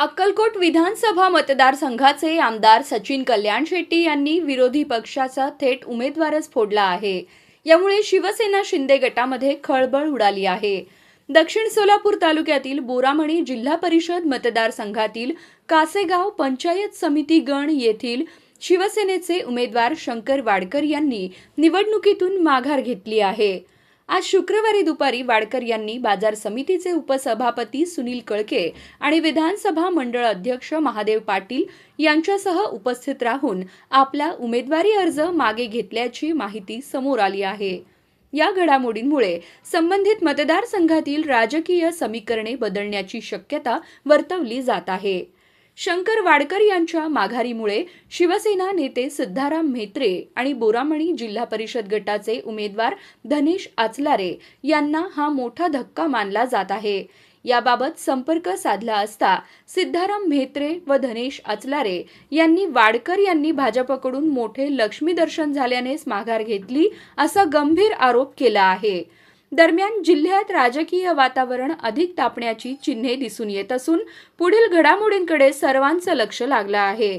अक्कलकोट विधानसभा मतदारसंघाचे आमदार सचिन कल्याण शेट्टी यांनी विरोधी पक्षाचा थेट उमेदवारच फोडला आहे. यामुळे शिवसेना शिंदे गटामध्ये खळबळ उडाली आहे. दक्षिण सोलापूर तालुक्यातील बोरामणी जिल्हा परिषद मतदारसंघातील कासेगाव पंचायत समिती गण येथील शिवसेनेचे उमेदवार शंकर वाडकर यांनी निवडणुकीतून माघार घेतली आहे. आज शुक्रवारी दुपारी वाडकर यांनी बाजार समितीचे उपसभापती सुनील कळके आणि विधानसभा मंडळ अध्यक्ष महादेव पाटील यांच्यासह उपस्थित राहून आपला उमेदवारी अर्ज मागे घेतल्याची माहिती समोर आली आहे. या घडामोडींमुळे संबंधित मतदारसंघातील राजकीय समीकरणे बदलण्याची शक्यता वर्तवली जात आहे. शंकर वाडकर यांच्या माघारीमुळे शिवसेना नेते सिद्धाराम म्हेत्रे आणि बोरामणी जिल्हा परिषद गटाचे उमेदवार धनेश आचलारे यांना हा मोठा धक्का मानला जात आहे. याबाबत संपर्क साधला असता सिद्धाराम म्हेत्रे व धनेश आचलारे यांनी वाडकर यांनी भाजपकडून मोठे लक्ष्मी दर्शन झाल्यानेच माघार घेतली असा गंभीर आरोप केला आहे. दरम्यान जिल्ह्यात राजकीय वातावरण अधिक तापण्याची चिन्हे दिसून येत असून पुढील घडामोडींकडे सर्वांचं लक्ष लागलं आहे.